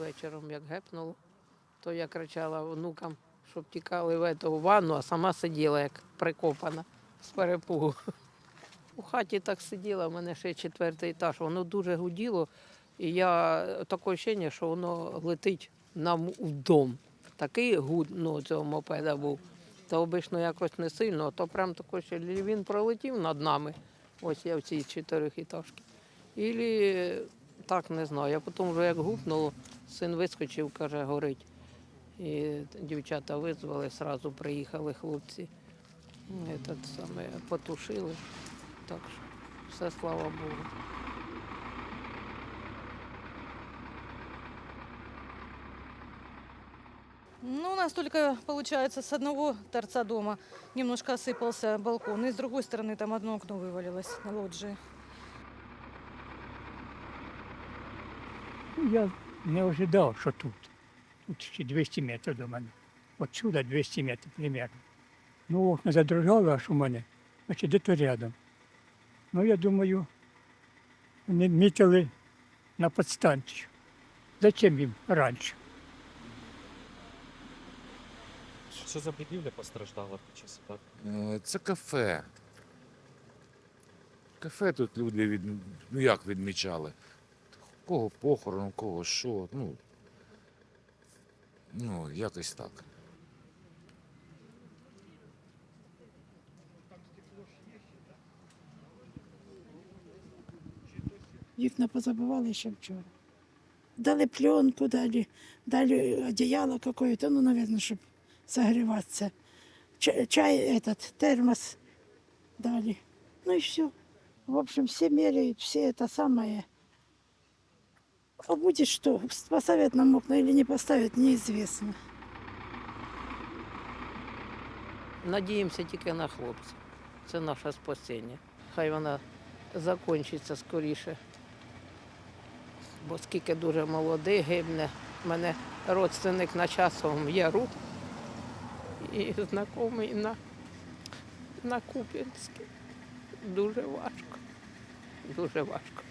вечором, як гепнуло, то я кричала внукам, щоб тікали в ету ванну, а сама сиділа як прикопана з перепугу. У хаті так сиділа, в мене ще четвертий етаж, воно дуже гуділо, і я таке враження, що воно летить нам в дом. Такий гуд ну, цього мопеда був. То обично якось не сильно, то прям тако, що він пролетів над нами. Ось я в цій чотирьохітажці. Ілі так не знаю. Я потім вже як гупнуло, син вискочив, каже, горить. І дівчата визвали, одразу приїхали хлопці. Этот саме потушили. Так що все слава Богу. Ну, у нас только, получается, с одного торца дома немножко осыпался балкон, и с другой стороны там одно окно вывалилось на лоджии. Ну, Я не ожидав, що тут. Тут ще 200 метрів до мене. Отсюда 200 метрів примерно. Ну, окна задрожали аж у мене, значить, де-то рядом. Ну, я думаю, вони мітили на підстанцію. Зачем їм раніше? Що за будівля постраждала під час атаки? Е, Це кафе. Кафе тут люди від... ну як відмічали. Кого похорон, кого що. Ну, ну якось так. Вікна позабивали ще вчора. Дали пленку, дали, дали одеяло какое-то, ну, наверное, чтобы согреваться. Чай, чай этот, термос дали. Ну и все. В общем, все меряют, все это самое. А будет что, поставят нам окна или не поставят, неизвестно. Надіємося тільки на хлопців. Це наше спасіння. Хай вона закінчиться скоріше. Бо скільки дуже молодих гибне. У мене родственник на часовому яру і знайомий на, на Куп'янській. Дуже важко. Дуже важко.